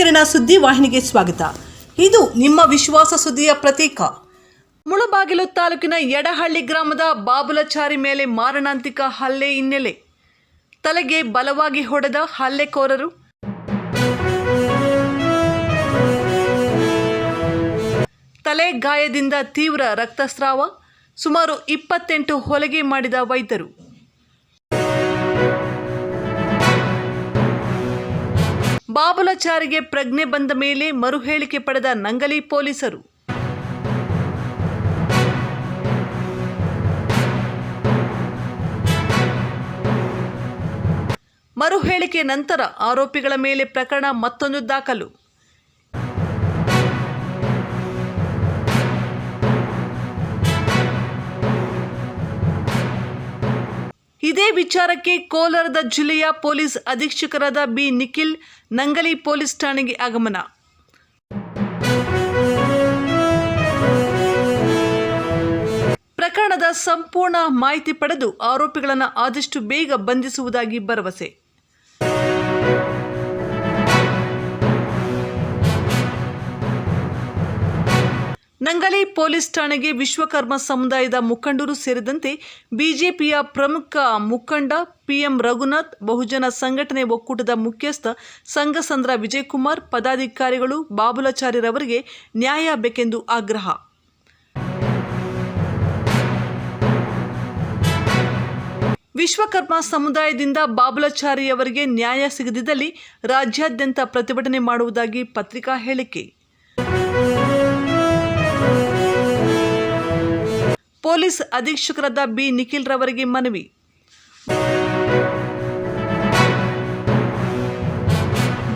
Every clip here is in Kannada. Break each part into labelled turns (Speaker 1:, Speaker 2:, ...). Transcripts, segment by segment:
Speaker 1: ಮೂಡಲಕಿರಣ ಸುದ್ದಿ ವಾಹಿನಿಗೆ ಸ್ವಾಗತ. ಇದು ನಿಮ್ಮ ವಿಶ್ವಾಸ ಸುದ್ದಿಯ ಪ್ರತೀಕ. ಮುಳಬಾಗಿಲು ತಾಲೂಕಿನ ಎಡಹಳ್ಳಿ ಗ್ರಾಮದ ಬಾಬುಲಚಾರಿ ಮೇಲೆ ಮಾರಣಾಂತಿಕ ಹಲ್ಲೆ ಹಿನ್ನೆಲೆ. ತಲೆಗೆ ಬಲವಾಗಿ ಹೊಡೆದ ಹಲ್ಲೆಕೋರರು. ತಲೆ ಗಾಯದಿಂದ ತೀವ್ರ ರಕ್ತಸ್ರಾವ. ಸುಮಾರು ಇಪ್ಪತ್ತೆಂಟು ಹೊಲಿಗೆ ಮಾಡಿದ ವೈದ್ಯರು. ಬಾಬುಲಚಾರಿಗೆ ಪ್ರಜ್ಞೆ ಬಂದ ಮೇಲೆ ಮರು ಹೇಳಿಕೆ ಪಡೆದ ನಂಗಲಿ ಪೊಲೀಸರು. ಮರು ಹೇಳಿಕೆ ನಂತರ ಆರೋಪಿಗಳ ಮೇಲೆ ಪ್ರಕರಣ ಮತ್ತೊಂದು ದಾಖಲು. ಇದೇ ವಿಚಾರಕ್ಕೆ ಕೋಲಾರದ ಜಿಲ್ಲೆಯ ಪೊಲೀಸ್ ಅಧೀಕ್ಷಕರಾದ ಬಿ. ನಿಖಿಲ್, ನಂಗಲಿ ಪೊಲೀಸ್ ಠಾಣೆಗೆ ಆಗಮನ. ಪ್ರಕರಣದ ಸಂಪೂರ್ಣ ಮಾಹಿತಿ ಪಡೆದು ಆರೋಪಿಗಳನ್ನು ಆದಷ್ಟು ಬೇಗ ಬಂಧಿಸುವುದಾಗಿ ಭರವಸೆ. ನಂಗಲಿ ಪೊಲೀಸ್ ಠಾಣೆಗೆ ವಿಶ್ವಕರ್ಮ ಸಮುದಾಯದ ಮುಖಂಡರು ಸೇರಿದಂತೆ ಬಿಜೆಪಿಯ ಪ್ರಮುಖ ಮುಖಂಡ ಪಿಎಂ ರಘುನಾಥ್, ಬಹುಜನ ಸಂಘಟನೆ ಒಕ್ಕೂಟದ ಮುಖ್ಯಸ್ಥ ಸಂಘಸಂದ್ರ ವಿಜಯಕುಮಾರ್, ಪದಾಧಿಕಾರಿಗಳು ಬಾಬುಲಾಚಾರ್ಯರವರಿಗೆ ನ್ಯಾಯ ಬೇಕೆಂದು ಆಗ್ರಹ. ವಿಶ್ವಕರ್ಮ ಸಮುದಾಯದಿಂದ ಬಾಬುಲಾಚಾರಿಯವರಿಗೆ ನ್ಯಾಯ ಸಿಗದಿದ್ದಲ್ಲಿ ರಾಜ್ಯಾದ್ಯಂತ ಪ್ರತಿಭಟನೆ ಮಾಡುವುದಾಗಿ ಪತ್ರಿಕಾ ಹೇಳಿಕೆ. ಪೊಲೀಸ್ ಅಧೀಕ್ಷಕರಾದ ಬಿ. ನಿಖಿಲ್ ರವರಿಗೆ ಮನವಿ.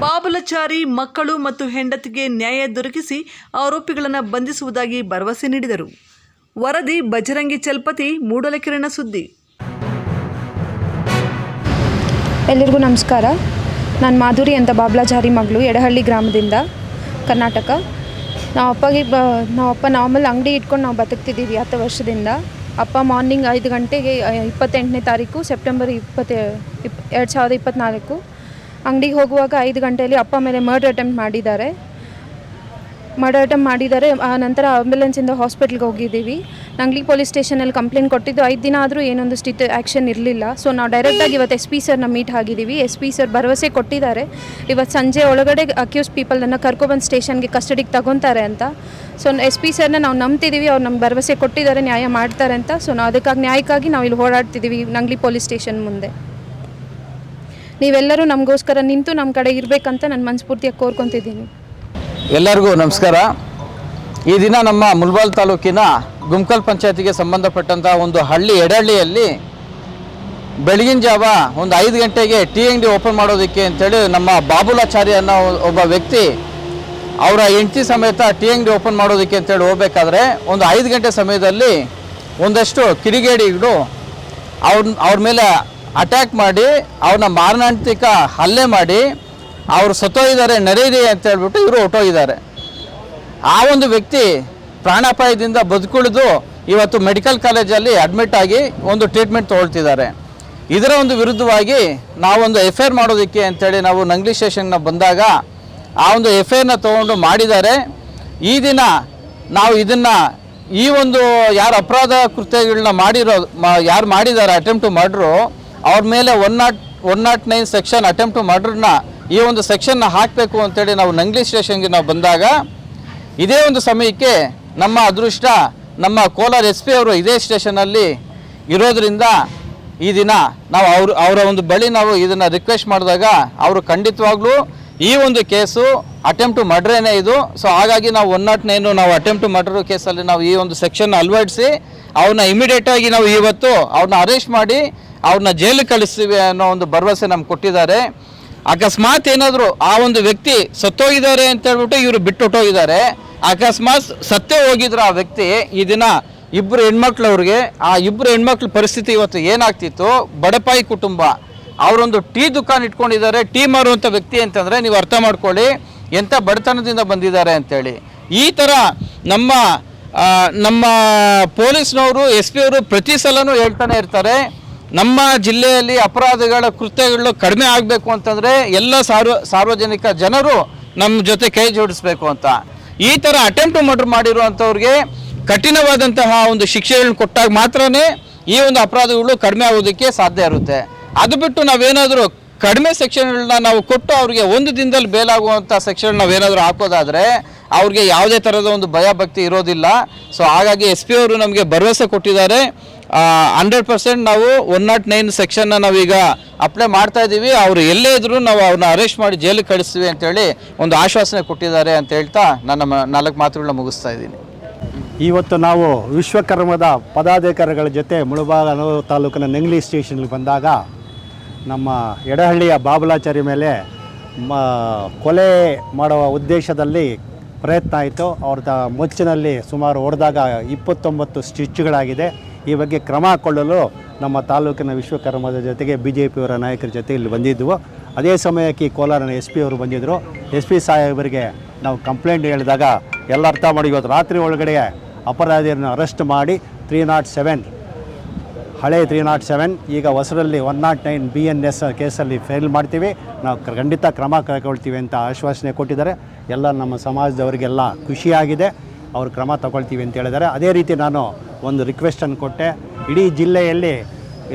Speaker 1: ಬಾಬುಲಚಾರಿ ಮಕ್ಕಳು ಮತ್ತು ಹೆಂಡತಿಗೆ ನ್ಯಾಯ ದೊರಕಿಸಿ ಆರೋಪಿಗಳನ್ನು ಬಂಧಿಸುವುದಾಗಿ ಭರವಸೆ ನೀಡಿದರು. ವರದಿ ಬಜರಂಗಿ ಚಲ್ಪತಿ ಮೂಡಲಕಿರಣ ಸುದ್ದಿ.
Speaker 2: ಎಲ್ಲರಿಗೂ ನಮಸ್ಕಾರ. ನಾನು ಮಾಧುರಿ ಅಂತ ಬಾಬ್ಲಾಜಾರಿ ಮಗಳು, ಎಡಹಳ್ಳಿ ಗ್ರಾಮದಿಂದ ಕರ್ನಾಟಕ. ನಾವು ಅಪ್ಪಗೆ ಬ, ನಾವು ಅಪ್ಪ ನಾರ್ಮಲ್ ಅಂಗಡಿ ಇಟ್ಕೊಂಡು ನಾವು ಬದುಕ್ತಿದ್ದೀವಿ ಹತ್ತು ವರ್ಷದಿಂದ. ಅಪ್ಪ ಮಾರ್ನಿಂಗ್ ಐದು ಗಂಟೆಗೆ ಇಪ್ಪತ್ತೆಂಟನೇ ತಾರೀಕು, ಸೆಪ್ಟೆಂಬರ್ ಇಪ್ಪತ್ತೆ, ಇಪ್, ಎರಡು ಸಾವಿರದ ಇಪ್ಪತ್ತ್ನಾಲ್ಕು ಅಂಗಡಿಗೆ ಹೋಗುವಾಗ ಐದು ಗಂಟೆಯಲ್ಲಿ ಅಪ್ಪ ಮೇಲೆ ಮರ್ಡರ್ ಅಟೆಂಪ್ಟ್ ಮಾಡಿದ್ದಾರೆ. ಮರ್ಡರ್ ಅಟೆಂಪ್ಟ್ ಮಾಡಿದ್ದಾರೆ, ಆ, ನಂತರ ಆಂಬ್ಯುಲೆನ್ಸಿಂದ ಹಾಸ್ಪಿಟ್ಲ್ಗೆ ಹೋಗಿದ್ದೀವಿ. ನಂಗ್ಲಿ ಪೊಲೀಸ್ ಸ್ಟೇಷನಲ್ಲಿ ಕಂಪ್ಲೇಂಟ್ ಕೊಟ್ಟಿದ್ದು ಐದು ದಿನ ಆದರೂ ಏನೊಂದು ಸ್ಟಿತ್ ಆ್ಯಕ್ಷನ್ ಇರಲಿಲ್ಲ. ಸೊ ನಾವು ಡೈರೆಕ್ಟಾಗಿ ಇವತ್ತು ಎಸ್ ಪಿ ಸರ್ನ ಮೀಟ್ ಆಗಿದ್ದೀವಿ. ಎಸ್ ಪಿ ಸರ್ ಭರವಸೆ ಕೊಟ್ಟಿದ್ದಾರೆ. ಇವತ್ತು ಸಂಜೆ ಒಳಗಡೆ ಅಕ್ಯೂಸ್ ಪೀಪಲನ್ನು ಕರ್ಕೊಬಂದು ಸ್ಟೇಷನ್ಗೆ ಕಸ್ಟಡಿಗೆ ತಗೊತಾರೆ ಅಂತ. ಸೊ ಎಸ್ ಪಿ ಸರ್ನ ನಾವು ನಂಬ್ತಿದ್ದೀವಿ ಅವ್ರು ನಮ್ಮ ಭರವಸೆ ಕೊಟ್ಟಿದ್ದಾರೆ, ನ್ಯಾಯ ಮಾಡ್ತಾರೆ ಅಂತ. ಸೊ ನಾವು ಅದಕ್ಕಾಗಿ ನ್ಯಾಯಕ್ಕಾಗಿ ನಾವು ಇಲ್ಲಿ ಓಡಾಡ್ತಿದ್ದೀವಿ ನಂಗ್ಲಿ ಪೊಲೀಸ್ ಸ್ಟೇಷನ್ ಮುಂದೆ. ನೀವೆಲ್ಲರೂ ನಮಗೋಸ್ಕರ ನಿಂತು ನಮ್ಮ ಕಡೆ ಇರಬೇಕಂತ ನಾನು ಮನಸ್ಫೂರ್ತಿಯಾಗಿ ಕೋರ್ಕೊತಿದ್ದೀನಿ.
Speaker 3: ಎಲ್ಲರಿಗೂ ನಮಸ್ಕಾರ. ಈ ದಿನ ನಮ್ಮ ಮುಲ್ಬಾಲ್ ತಾಲೂಕಿನ ಗುಮ್ಕಲ್ ಪಂಚಾಯತಿಗೆ ಸಂಬಂಧಪಟ್ಟಂಥ ಒಂದು ಹಳ್ಳಿ ಎಡಹಳ್ಳಿಯಲ್ಲಿ ಬೆಳಗಿನ ಜಾವ ಒಂದು ಐದು ಗಂಟೆಗೆ ಟೀ ಅಂಗಡಿ ಓಪನ್ ಮಾಡೋದಕ್ಕೆ ಅಂತೇಳಿ ನಮ್ಮ ಬಾಬುಲಾಚಾರ್ಯ ಅನ್ನೋ ಒಬ್ಬ ವ್ಯಕ್ತಿ ಅವರ ಹೆಂಡತಿ ಸಮೇತ ಟೀ ಅಂಗಡಿ ಓಪನ್ ಮಾಡೋದಕ್ಕೆ ಅಂತೇಳಿ ಹೋಗ್ಬೇಕಾದ್ರೆ ಒಂದು ಐದು ಗಂಟೆ ಸಮಯದಲ್ಲಿ ಒಂದಷ್ಟು ಕಿಡಿಗೇಡಿಗಳು ಅವ್ರ ಅವ್ರ ಮೇಲೆ ಅಟ್ಯಾಕ್ ಮಾಡಿ, ಅವ್ರನ್ನ ಮಾರಣಾಂತಿಕ ಹಲ್ಲೆ ಮಾಡಿ, ಅವರು ಸತ್ತೋಗಿದ್ದಾರೆ ನೆರೆಯಿದೆ ಅಂತ ಹೇಳ್ಬಿಟ್ಟು ಇವರು ಹೊಟ್ಟೋಗಿದ್ದಾರೆ ಆ ಒಂದು ವ್ಯಕ್ತಿ ಪ್ರಾಣಾಪಾಯದಿಂದ ಬದುಕುಳಿದು ಇವತ್ತು ಮೆಡಿಕಲ್ ಕಾಲೇಜಲ್ಲಿ ಅಡ್ಮಿಟ್ ಆಗಿ ಒಂದು ಟ್ರೀಟ್ಮೆಂಟ್ ತೊಗೊಳ್ತಿದ್ದಾರೆ. ಇದರ ಒಂದು ವಿರುದ್ಧವಾಗಿ ನಾವೊಂದು ಎಫ್ ಐ ಆರ್ ಮಾಡೋದಕ್ಕೆ ಅಂತೇಳಿ ನಾವು ನಂಗ್ಲಿ ಸ್ಟೇಷನ್ನ ಬಂದಾಗ ಆ ಒಂದು ಎಫ್ ಐ ಆರ್ನ ತೊಗೊಂಡು ಮಾಡಿದ್ದಾರೆ. ಈ ದಿನ ನಾವು ಇದನ್ನು ಈ ಒಂದು ಯಾರು ಅಪರಾಧ ಕೃತ್ಯಗಳನ್ನ ಮಾಡಿರೋ ಯಾರು ಮಾಡಿದ್ದಾರೆ ಅಟೆಂಪ್ಟು ಮಾಡ್ರು ಅವ್ರ ಮೇಲೆ one not one not nine section attempt ಮಾಡ್ರನ್ನ ಈ ಒಂದು ಸೆಕ್ಷನ್ನ ಹಾಕಬೇಕು ಅಂತೇಳಿ ನಾವು ನಂಗ್ಲಿ ಸ್ಟೇಷನ್ಗೆ ನಾವು ಬಂದಾಗ ಇದೇ ಒಂದು ಸಮಯಕ್ಕೆ ನಮ್ಮ ಅದೃಷ್ಟ, ನಮ್ಮ ಕೋಲಾರ ಎಸ್ ಪಿ ಅವರು ಇದೇ ಸ್ಟೇಷನಲ್ಲಿ ಇರೋದರಿಂದ ಈ ದಿನ ನಾವು ಅವ್ರ, ಅವರ ಒಂದು ಬಳಿ ನಾವು ಇದನ್ನು ರಿಕ್ವೆಸ್ಟ್ ಮಾಡಿದಾಗ ಅವರು ಖಂಡಿತವಾಗ್ಲೂ ಈ ಒಂದು ಕೇಸು ಅಟೆಂಪ್ಟ್ ಮರ್ಡ್ರೇನೇ ಇದು. ಸೊ ಹಾಗಾಗಿ ನಾವು ಒನ್ ನಾಟ್ ನೈನು ನಾವು ಅಟೆಂಪ್ಟ್ ಮರ್ಡರ್ ಕೇಸಲ್ಲಿ ನಾವು ಈ ಒಂದು ಸೆಕ್ಷನ್ ಅಳವಡಿಸಿ ಅವ್ರನ್ನ ಇಮಿಡಿಯೇಟಾಗಿ ನಾವು ಇವತ್ತು ಅವ್ರನ್ನ ಅರೆಸ್ಟ್ ಮಾಡಿ ಅವ್ರನ್ನ ಜೈಲಿಗೆ ಕಳಿಸ್ತೀವಿ ಅನ್ನೋ ಒಂದು ಭರವಸೆ ನಮ್ಗೆ ಕೊಟ್ಟಿದ್ದಾರೆ. ಅಕಸ್ಮಾತ್ ಏನಾದರೂ ಆ ಒಂದು ವ್ಯಕ್ತಿ ಸತ್ತೋಗಿದ್ದಾರೆ ಅಂತ ಹೇಳ್ಬಿಟ್ಟು ಇವರು ಬಿಟ್ಟು ಹೊಟ್ಟೋಗಿದ್ದಾರೆ ಅಕಸ್ಮಾತ್ ಸತ್ತೇ ಹೋಗಿದ್ರು ಆ ವ್ಯಕ್ತಿ ಈ ದಿನ ಇಬ್ಬರು ಹೆಣ್ಮಕ್ಳವ್ರಿಗೆ, ಆ ಇಬ್ಬರು ಹೆಣ್ಮಕ್ಳ ಪರಿಸ್ಥಿತಿ ಇವತ್ತು ಏನಾಗ್ತಿತ್ತು? ಬಡಪಾಯಿ ಕುಟುಂಬ. ಅವರೊಂದು ಟೀ ದುಕಾನ್ ಇಟ್ಕೊಂಡಿದ್ದಾರೆ. ಟೀ ಮಾರುವಂಥ ವ್ಯಕ್ತಿ ಅಂತಂದರೆ ನೀವು ಅರ್ಥ ಮಾಡ್ಕೊಳ್ಳಿ. ಎಂಥ ಬಡತನದಿಂದ ಬಂದಿದ್ದಾರೆ ಅಂತೇಳಿ. ಈ ಥರ ನಮ್ಮ ನಮ್ಮ ಪೊಲೀಸ್ನವರು ಎಸ್ ಪಿ ಅವರು ಪ್ರತಿ ಸಲನೂ ಹೇಳ್ತಾನೆ ಇರ್ತಾರೆ. ನಮ್ಮ ಜಿಲ್ಲೆಯಲ್ಲಿ ಅಪರಾಧಗಳ ಕೃತ್ಯಗಳು ಕಡಿಮೆ ಆಗಬೇಕು ಅಂತಂದರೆ ಎಲ್ಲ ಸಾರ್ವ, ಸಾರ್ವಜನಿಕ ಜನರು ನಮ್ಮ ಜೊತೆ ಕೈ ಜೋಡಿಸ್ಬೇಕು ಅಂತ. ಈ ಥರ ಅಟೆಂಪ್ಟ್ ಮರ್ಡರ್ ಮಾಡಿರುವಂಥವ್ರಿಗೆ ಕಠಿಣವಾದಂತಹ ಒಂದು ಶಿಕ್ಷೆಗಳನ್ನ ಕೊಟ್ಟಾಗ ಮಾತ್ರನೇ ಈ ಒಂದು ಅಪರಾಧಗಳು ಕಡಿಮೆ ಆಗೋದಕ್ಕೆ ಸಾಧ್ಯ ಇರುತ್ತೆ. ಅದು ಬಿಟ್ಟು ನಾವೇನಾದರೂ ಕಡಿಮೆ ಸೆಕ್ಷನ್ಗಳನ್ನ ನಾವು ಕೊಟ್ಟು ಅವ್ರಿಗೆ ಒಂದು ದಿನದಲ್ಲಿ ಬೇಲಾಗುವಂಥ ಸೆಕ್ಷನ್ ನಾವೇನಾದರೂ ಹಾಕೋದಾದರೆ ಅವ್ರಿಗೆ ಯಾವುದೇ ಥರದ ಒಂದು ಭಯ ಭಕ್ತಿ ಇರೋದಿಲ್ಲ. ಸೊ ಹಾಗಾಗಿ ಎಸ್ ಪಿ ಅವರು ನಮಗೆ ಭರವಸೆ ಕೊಟ್ಟಿದ್ದಾರೆ. ಹಂಡ್ರೆಡ್ ಪರ್ಸೆಂಟ್ ನಾವು ಒನ್ ನಾಟ್ ನೈನ್ ಸೆಕ್ಷನ್ನ ನಾವೀಗ ಅಪ್ಲೈ ಮಾಡ್ತಾ ಇದ್ದೀವಿ. ಅವರು ಎಲ್ಲೇ ಇದ್ರೂ ನಾವು ಅವ್ರನ್ನ ಅರೆಸ್ಟ್ ಮಾಡಿ ಜೈಲಿಗೆ ಕಳಿಸ್ತೀವಿ ಅಂತೇಳಿ ಒಂದು ಆಶ್ವಾಸನೆ ಕೊಟ್ಟಿದ್ದಾರೆ ಅಂತ ಹೇಳ್ತಾ ನನ್ನ ನಾಲ್ಕು ಮಾತುಗಳನ್ನ ಮುಗಿಸ್ತಾ ಇದ್ದೀನಿ.
Speaker 4: ಇವತ್ತು ನಾವು ವಿಶ್ವಕರ್ಮದ ಪದಾಧಿಕಾರಿಗಳ ಜೊತೆ ಮುಳುಬಾಗ ತಾಲೂಕಿನ ನೆಂಗ್ಲಿ ಸ್ಟೇಷನ್ಗೆ ಬಂದಾಗ ನಮ್ಮ ಎಡಹಳ್ಳಿಯ ಬಾಬಲಾಚಾರಿ ಮೇಲೆ ಮ, ಕೊಲೆ ಮಾಡುವ ಉದ್ದೇಶದಲ್ಲಿ ಪ್ರಯತ್ನ ಆಯಿತು. ಅವ್ರದ ಮುಚ್ಚಿನಲ್ಲಿ ಸುಮಾರು ಹೊಡೆದಾಗ ಇಪ್ಪತ್ತೊಂಬತ್ತು ಸ್ಟಿಚ್ಗಳಾಗಿದೆ ಈ ಬಗ್ಗೆ ಕ್ರಮ ಕೊಳ್ಳಲು ನಮ್ಮ ತಾಲೂಕಿನ ವಿಶ್ವಕರ್ಮದ ಜೊತೆಗೆ ಬಿ ಜೆ ಪಿಯವರ ನಾಯಕರ ಜೊತೆ ಇಲ್ಲಿ ಬಂದಿದ್ದವು ಅದೇ ಸಮಯಕ್ಕೆ ಕೋಲಾರನ ಎಸ್ ಪಿ ಅವರು ಬಂದಿದ್ದರು ಎಸ್ ಪಿ ಸಾಹೇಬರಿಗೆ ನಾವು ಕಂಪ್ಲೇಂಟ್ ಹೇಳಿದಾಗ ಎಲ್ಲ ಅರ್ಥ ಮಾಡಿ ಇವತ್ತು ರಾತ್ರಿ ಒಳಗಡೆ ಅಪರಾಧಿಯನ್ನು ಅರೆಸ್ಟ್ ಮಾಡಿ ತ್ರೀ ನಾಟ್ ಸೆವೆನ್ ಹಳೆ ತ್ರೀ ನಾಟ್ ಸೆವೆನ್ ಈಗ ಹೊಸರಲ್ಲಿ one not nine B N S ಕೇಸಲ್ಲಿ ಫೇಲ್ ಮಾಡ್ತೀವಿ. ನಾವು ಖಂಡಿತ ಕ್ರಮ ಕೈಗೊಳ್ತೀವಿ ಅಂತ ಆಶ್ವಾಸನೆ ಕೊಟ್ಟಿದ್ದಾರೆ. ಎಲ್ಲ ನಮ್ಮ ಸಮಾಜದವರಿಗೆಲ್ಲ ಖುಷಿಯಾಗಿದೆ. ಅವರು ಕ್ರಮ ತಗೊಳ್ತೀವಿ ಅಂತ ಹೇಳಿದ್ದಾರೆ. ಅದೇ ರೀತಿ ನಾನು ಒಂದು ರಿಕ್ವೆಸ್ಟನ್ನು ಕೊಟ್ಟೆ. ಇಡೀ ಜಿಲ್ಲೆಯಲ್ಲಿ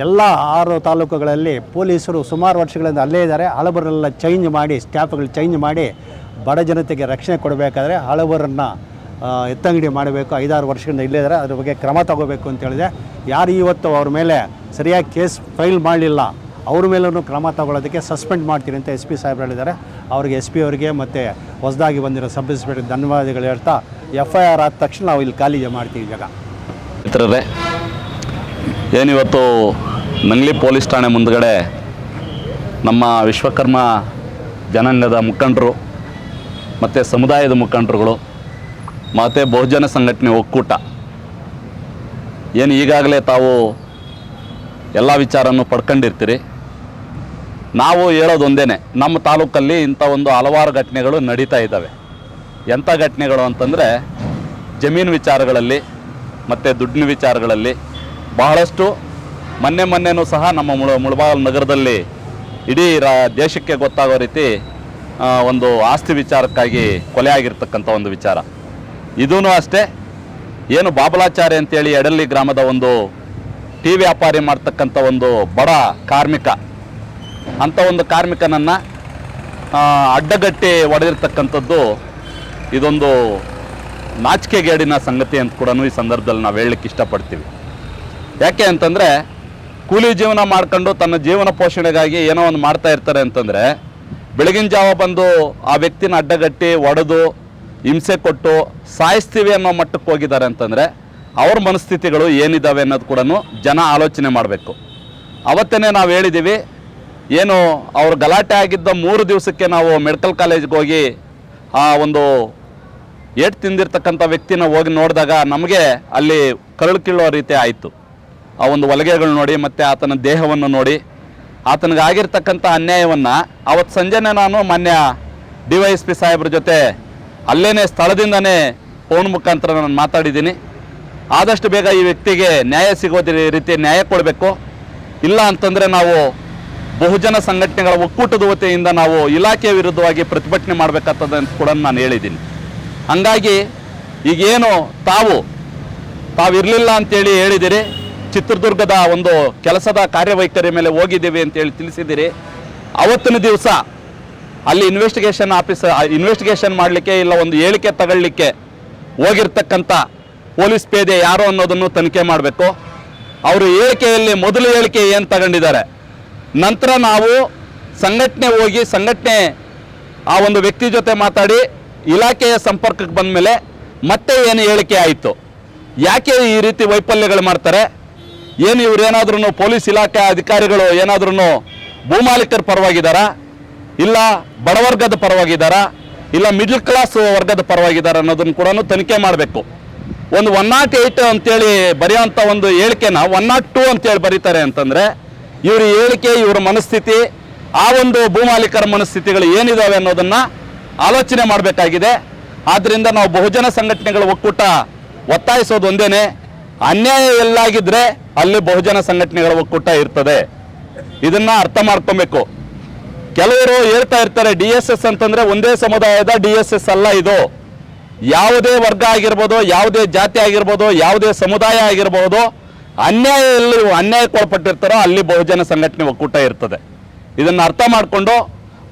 Speaker 4: ಎಲ್ಲ ಆರು ತಾಲೂಕುಗಳಲ್ಲಿ ಪೊಲೀಸರು ಸುಮಾರು ವರ್ಷಗಳಿಂದ ಅಲ್ಲೇ ಇದ್ದಾರೆ. ಹಳಬರೆಲ್ಲ ಚೇಂಜ್ ಮಾಡಿ ಸ್ಟಾಫ್ಗಳು ಚೇಂಜ್ ಮಾಡಿ ಬಡ ಜನತೆಗೆ ರಕ್ಷಣೆ ಕೊಡಬೇಕಾದ್ರೆ ಹಳಬರನ್ನು ಎತ್ತಂಗಡಿ ಮಾಡಬೇಕು, ಐದಾರು ವರ್ಷದಿಂದ ಇಲ್ಲೇ ಇದ್ದಾರೆ. ಅದ್ರ ಬಗ್ಗೆ ಕ್ರಮ ತಗೋಬೇಕು ಅಂತ ಹೇಳಿದೆ. ಯಾರು ಇವತ್ತು ಅವ್ರ ಮೇಲೆ ಸರಿಯಾಗಿ ಕೇಸ್ ಫೈಲ್ ಮಾಡಲಿಲ್ಲ, ಅವ್ರ ಮೇಲೂ ಕ್ರಮ ತಗೊಳ್ಳೋದಕ್ಕೆ ಸಸ್ಪೆಂಡ್ ಮಾಡ್ತೀನಿ ಅಂತ ಎಸ್ ಪಿ ಸಾಹೇಬ್ರು ಹೇಳಿದ್ದಾರೆ. ಅವ್ರಿಗೆ ಎಸ್ ಪಿ ಅವರಿಗೆ ಮತ್ತು ಹೊಸದಾಗಿ ಬಂದಿರೋ ಸಬ್ ಇನ್ಸ್ಪೆಕ್ಟರ್ ಧನ್ಯವಾದಗಳು ಹೇಳ್ತಾ ಎಫ್ ಐ ಆರ್ ಆದ ತಕ್ಷಣ ನಾವು ಇಲ್ಲಿ ಖಾಲಿ ಮಾಡ್ತೀವಿ ಜಾಗ.
Speaker 5: ಮಿತ್ರರೇ ಏನಿವತ್ತು ನಂಗ್ಲಿ ಪೊಲೀಸ್ ಠಾಣೆ ಮುಂದಗಡೆ ನಮ್ಮ ವಿಶ್ವಕರ್ಮ ಜನಾಂಗದ ಮುಖಂಡರು ಮತ್ತು ಸಮುದಾಯದ ಮುಖಂಡರುಗಳು ಮತ್ತು ಬಹುಜನ ಸಂಘಟನೆ ಒಕ್ಕೂಟ. ಏನು ಈಗಾಗಲೇ ತಾವು ಎಲ್ಲ ವಿಚಾರನೂ ಪಡ್ಕೊಂಡಿರ್ತೀರಿ. ನಾವು ಹೇಳೋದು ಒಂದೇ ನಮ್ಮ ತಾಲೂಕಲ್ಲಿ ಇಂಥ ಒಂದು ಹಲವಾರು ಘಟನೆಗಳು ನಡೀತಾ ಇದ್ದಾವೆ. ಎಂಥ ಘಟನೆಗಳು ಅಂತಂದರೆ, ಜಮೀನು ವಿಚಾರಗಳಲ್ಲಿ ಮತ್ತು ದುಡ್ಡಿನ ವಿಚಾರಗಳಲ್ಲಿ ಬಹಳಷ್ಟು ಮೊನ್ನೆ ಮೊನ್ನೆನೂ ಸಹ ನಮ್ಮ ಮುಳ, ಮುಳಬಾಗಲ್ ನಗರದಲ್ಲಿ ಇಡೀ ರಾ, ದೇಶಕ್ಕೆ ಗೊತ್ತಾಗೋ ರೀತಿ ಒಂದು ಆಸ್ತಿ ವಿಚಾರಕ್ಕಾಗಿ ಕೊಲೆ ಆಗಿರ್ತಕ್ಕಂಥ ಒಂದು ವಿಚಾರ. ಇದೂ ಅಷ್ಟೇ. ಏನು ಬಾಬಲಾಚಾರಿ ಅಂತೇಳಿ ಎಡಲ್ಲಿ ಗ್ರಾಮದ ಒಂದು ಟೀ ವ್ಯಾಪಾರಿ ಮಾಡ್ತಕ್ಕಂಥ ಒಂದು ಬಡ ಕಾರ್ಮಿಕ. ಅಂಥ ಒಂದು ಕಾರ್ಮಿಕನನ್ನು ಅಡ್ಡಗಟ್ಟಿ ಒಡೆದಿರ್ತಕ್ಕಂಥದ್ದು ಇದೊಂದು ನಾಚಿಕೆಗೇಡಿನ ಸಂಗತಿ ಅಂತ ಕೂಡ ಈ ಸಂದರ್ಭದಲ್ಲಿ ನಾವು ಹೇಳಲಿಕ್ಕೆ ಇಷ್ಟಪಡ್ತೀವಿ. ಯಾಕೆ ಅಂತಂದರೆ, ಕೂಲಿ ಜೀವನ ಮಾಡ್ಕೊಂಡು ತನ್ನ ಜೀವನ ಪೋಷಣೆಗಾಗಿ ಏನೋ ಒಂದು ಮಾಡ್ತಾ ಇರ್ತಾರೆ ಅಂತಂದರೆ, ಬೆಳಗಿನ ಜಾವ ಬಂದು ಆ ವ್ಯಕ್ತಿನ ಅಡ್ಡಗಟ್ಟಿ ಒಡೆದು ಹಿಂಸೆ ಕೊಟ್ಟು ಸಾಯಿಸ್ತೀವಿ ಅನ್ನೋ ಮಟ್ಟಕ್ಕೆ ಹೋಗಿದ್ದಾರೆ ಅಂತಂದರೆ ಅವ್ರ ಮನಸ್ಥಿತಿಗಳು ಏನಿದ್ದಾವೆ ಅನ್ನೋದು ಕೂಡ ಜನ ಆಲೋಚನೆ ಮಾಡಬೇಕು. ಅವತ್ತೇ ನಾವು ಹೇಳಿದ್ದೀವಿ ಏನು ಅವ್ರು ಗಲಾಟೆ ಆಗಿದ್ದ ಮೂರು ದಿವಸಕ್ಕೆ ನಾವು ಮೆಡಿಕಲ್ ಕಾಲೇಜ್ಗೆ ಹೋಗಿ, ಆ ಒಂದು ಏಟ್ ತಿಂದಿರ್ತಕ್ಕಂಥ ವ್ಯಕ್ತಿನ ಹೋಗಿ ನೋಡಿದಾಗ ನಮಗೆ ಅಲ್ಲಿ ಕರಳು ಕೀಳೋ ರೀತಿ ಆಯಿತು. ಆ ಒಂದು ಹೊಲಿಗೆಗಳು ನೋಡಿ ಮತ್ತು ಆತನ ದೇಹವನ್ನು ನೋಡಿ ಆತನಿಗೆ ಆಗಿರ್ತಕ್ಕಂಥ ಅನ್ಯಾಯವನ್ನು ಅವತ್ತು ಸಂಜೆನೇ ನಾನು ಮಾನ್ಯ ಡಿ ವೈ ಎಸ್ ಪಿ ಸಾಹೇಬ್ರ ಜೊತೆ ಅಲ್ಲೇನೇ ಸ್ಥಳದಿಂದನೇ ಫೋನ್ ಮುಖಾಂತರ ನಾನು ಮಾತಾಡಿದ್ದೀನಿ. ಆದಷ್ಟು ಬೇಗ ಈ ವ್ಯಕ್ತಿಗೆ ನ್ಯಾಯ ಸಿಗೋದ ರೀತಿ ನ್ಯಾಯ ಕೊಡಬೇಕು. ಇಲ್ಲ ಅಂತಂದರೆ ನಾವು ಬಹುಜನ ಸಂಘಟನೆಗಳ ಒಕ್ಕೂಟದ ವತಿಯಿಂದ ನಾವು ಇಲಾಖೆಯ ವಿರುದ್ಧವಾಗಿ ಪ್ರತಿಭಟನೆ ಮಾಡಬೇಕಾಗ್ತದೆ ಅಂತ ಕೂಡ ನಾನು ಹೇಳಿದ್ದೀನಿ. ಹಂಗಾಗಿ ಈಗೇನು ತಾವು, ತಾವಿರಲಿಲ್ಲ ಅಂತೇಳಿ ಹೇಳಿದಿರಿ. ಚಿತ್ರದುರ್ಗದ ಒಂದು ಕೆಲಸದ ಕಾರ್ಯವೈಖರಿ ಮೇಲೆ ಹೋಗಿದ್ದೀವಿ ಅಂತೇಳಿ ತಿಳಿಸಿದ್ದೀರಿ ಅವತ್ತಿನ ದಿವಸ ಅಲ್ಲಿ ಇನ್ವೆಸ್ಟಿಗೇಷನ್ ಆಫೀಸ್ ಇನ್ವೆಸ್ಟಿಗೇಷನ್ ಮಾಡಲಿಕ್ಕೆ ಇಲ್ಲ, ಒಂದು ಹೇಳಿಕೆ ತಗೊಳ್ಳಿಕ್ಕೆ ಹೋಗಿರ್ತಕ್ಕಂಥ ಪೊಲೀಸ್ ಪೇದೆ ಯಾರು ಅನ್ನೋದನ್ನು ತನಿಖೆ ಮಾಡಬೇಕು. ಅವರು ಹೇಳಿಕೆಯಲ್ಲಿ ಮೊದಲ ಹೇಳಿಕೆ ಏನು ತಗೊಂಡಿದ್ದಾರೆ? ನಂತರ ನಾವು ಸಂಘಟನೆ ಹೋಗಿ ಸಂಘಟನೆ ಆ ಒಂದು ವ್ಯಕ್ತಿ ಜೊತೆ ಮಾತಾಡಿ ಇಲಾಖೆಯ ಸಂಪರ್ಕಕ್ಕೆ ಬಂದ ಮೇಲೆ ಮತ್ತೆ ಏನು ಹೇಳಿಕೆ ಆಯಿತು? ಯಾಕೆ ಈ ರೀತಿ ವೈಫಲ್ಯಗಳು ಮಾಡ್ತಾರೆ? ಏನು ಇವರೇನಾದ್ರೂ ಪೊಲೀಸ್ ಇಲಾಖೆ ಅಧಿಕಾರಿಗಳು ಏನಾದ್ರೂ ಭೂಮಾಲೀಕರ ಪರವಾಗಿದ್ದಾರಾ? ಇಲ್ಲ ಬಡವರ್ಗದ ಪರವಾಗಿದ್ದಾರಾ ಇಲ್ಲ ಮಿಡ್ಲ್ ಕ್ಲಾಸ್ ವರ್ಗದ ಪರವಾಗಿದ್ದಾರೆ ಅನ್ನೋದನ್ನು ಕೂಡ ತನಿಖೆ ಮಾಡಬೇಕು. ಒಂದು ಒನ್ ನಾಟ್ ಏಯ್ಟ್ ಅಂತೇಳಿ ಬರೆಯೋಂಥ ಒಂದು ಹೇಳಿಕೆನ ಒನ್ ನಾಟ್ ಟೂ ಅಂತೇಳಿ ಬರೀತಾರೆ ಅಂತಂದರೆ, ಇವ್ರ ಹೇಳಿಕೆ, ಇವರ ಮನಸ್ಥಿತಿ, ಆ ಒಂದು ಭೂಮಾಲೀಕರ ಮನಸ್ಥಿತಿಗಳು ಏನಿದಾವೆ ಅನ್ನೋದನ್ನು ಆಲೋಚನೆ ಮಾಡಬೇಕಾಗಿದೆ. ಆದ್ದರಿಂದ ನಾವು ಬಹುಜನ ಸಂಘಟನೆಗಳ ಒಕ್ಕೂಟ ಒತ್ತಾಯಿಸೋದು ಒಂದೇನೆ. ಅನ್ಯಾಯ ಎಲ್ಲಾಗಿದ್ರೆ ಅಲ್ಲಿ ಬಹುಜನ ಸಂಘಟನೆಗಳ ಒಕ್ಕೂಟ ಇರ್ತದೆ. ಇದನ್ನ ಅರ್ಥ ಮಾಡ್ಕೊಬೇಕು. ಕೆಲವರು ಹೇಳ್ತಾ ಇರ್ತಾರೆ ಡಿ ಎಸ್ ಎಸ್ ಅಂತಂದ್ರೆ ಒಂದೇ ಸಮುದಾಯದ ಡಿ ಎಸ್ ಎಸ್ ಅಲ್ಲ ಇದು. ಯಾವುದೇ ವರ್ಗ ಆಗಿರ್ಬೋದು, ಯಾವುದೇ ಜಾತಿ ಆಗಿರ್ಬೋದು, ಯಾವುದೇ ಸಮುದಾಯ ಆಗಿರ್ಬೋದು, ಅನ್ಯಾಯ ಎಲ್ಲಿ ಅನ್ಯಾಯಕ್ಕೆ ಒಳಪಟ್ಟಿರ್ತಾರೋ ಅಲ್ಲಿ ಬಹುಜನ ಸಂಘಟನೆ ಒಕ್ಕೂಟ ಇರ್ತದೆ. ಇದನ್ನು ಅರ್ಥ ಮಾಡಿಕೊಂಡು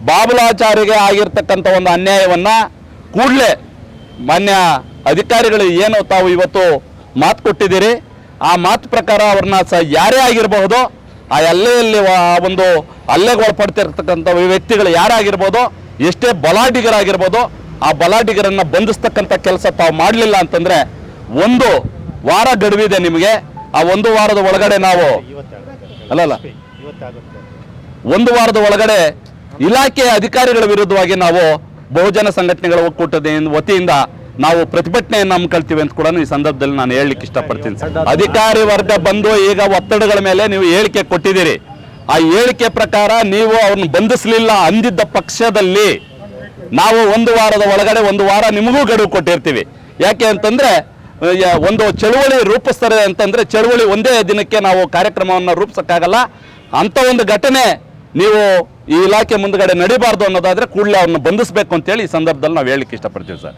Speaker 5: ಬಾಬುಲಾಚಾರಿಗೆ ಆಗಿರ್ತಕ್ಕಂಥ ಒಂದು ಅನ್ಯಾಯವನ್ನು ಕೂಡಲೇ ಮಾನ್ಯ ಅಧಿಕಾರಿಗಳು ಏನು ತಾವು ಇವತ್ತು ಮಾತು ಕೊಟ್ಟಿದ್ದೀರಿ, ಆ ಮಾತು ಪ್ರಕಾರ ಅವ್ರನ್ನ ಸ ಯಾರೇ ಆಗಿರಬಹುದು ಆ ಎಲ್ಲೆಯಲ್ಲಿ ಆ ಒಂದು ಹಲ್ಲೆಗೆ ಒಳಪಡ್ತಿರ್ತಕ್ಕಂಥ ವ್ಯಕ್ತಿಗಳು ಯಾರಾಗಿರ್ಬೋದು, ಎಷ್ಟೇ ಬಲಾಢ್ಯಗರಾಗಿರ್ಬೋದು ಆ ಬಲಾಢಿಗರನ್ನು ಬಂಧಿಸ್ತಕ್ಕಂಥ ಕೆಲಸ ತಾವು ಮಾಡಲಿಲ್ಲ ಅಂತಂದರೆ ಒಂದು ವಾರ ಗಡುವಿದೆ ನಿಮಗೆ. ಆ ಒಂದು ವಾರದ ಒಳಗಡೆ ನಾವು ಅಲ್ಲಲ್ಲ ಒಂದು ವಾರದ ಒಳಗಡೆ ಇಲಾಖೆಯ ಅಧಿಕಾರಿಗಳ ವಿರುದ್ಧವಾಗಿ ನಾವು ಬಹುಜನ ಸಂಘಟನೆಗಳ ಒಕ್ಕೂಟದ ವತಿಯಿಂದ ನಾವು ಪ್ರತಿಭಟನೆಯನ್ನು ಹಮ್ಮಿಕೊಳ್ತೀವಿ ಅಂತ ಕೂಡ ಈ ಸಂದರ್ಭದಲ್ಲಿ ನಾನು ಹೇಳಲಿಕ್ಕೆ ಇಷ್ಟಪಡ್ತೀನಿ. ಅಧಿಕಾರಿ ವರ್ಗ ಬಂದು ಈಗ ಒತ್ತಡಗಳ ಮೇಲೆ ನೀವು ಹೇಳಿಕೆ ಕೊಟ್ಟಿದ್ದೀರಿ. ಆ ಹೇಳಿಕೆ ಪ್ರಕಾರ ನೀವು ಅವ್ರನ್ನ ಬಂಧಿಸಲಿಲ್ಲ ಅಂದಿದ್ದ ಪಕ್ಷದಲ್ಲಿ ನಾವು ಒಂದು ವಾರದ ಒಳಗಡೆ ಒಂದು ವಾರ ನಿಮಗೂ ಗಡುವು ಕೊಟ್ಟಿರ್ತೀವಿ. ಯಾಕೆ ಅಂತಂದ್ರೆ ಒಂದು ಚಳುವಳಿ ರೂಪಿಸ್ತಾರೆ ಅಂತಂದ್ರೆ ಚಳುವಳಿ ಒಂದೇ ದಿನಕ್ಕೆ ನಾವು ಕಾರ್ಯಕ್ರಮವನ್ನು ರೂಪಿಸಕ್ಕಾಗಲ್ಲ. ಅಂತ ಒಂದು ಘಟನೆ ನೀವು ಈ ಇಲಾಖೆ ಮುಂದ್ಗಡೆ ನಡಿಬಾರ್ದು ಅನ್ನೋದಾದ್ರೆ ಕೂಡಲೇ ಅವ್ರನ್ನ ಬಂಧಿಸಬೇಕು ಅಂತೇಳಿ ಈ ಸಂದರ್ಭದಲ್ಲಿ ನಾವು ಹೇಳಲಿಕ್ಕೆ ಇಷ್ಟಪಡ್ತೀವಿ ಸರ್.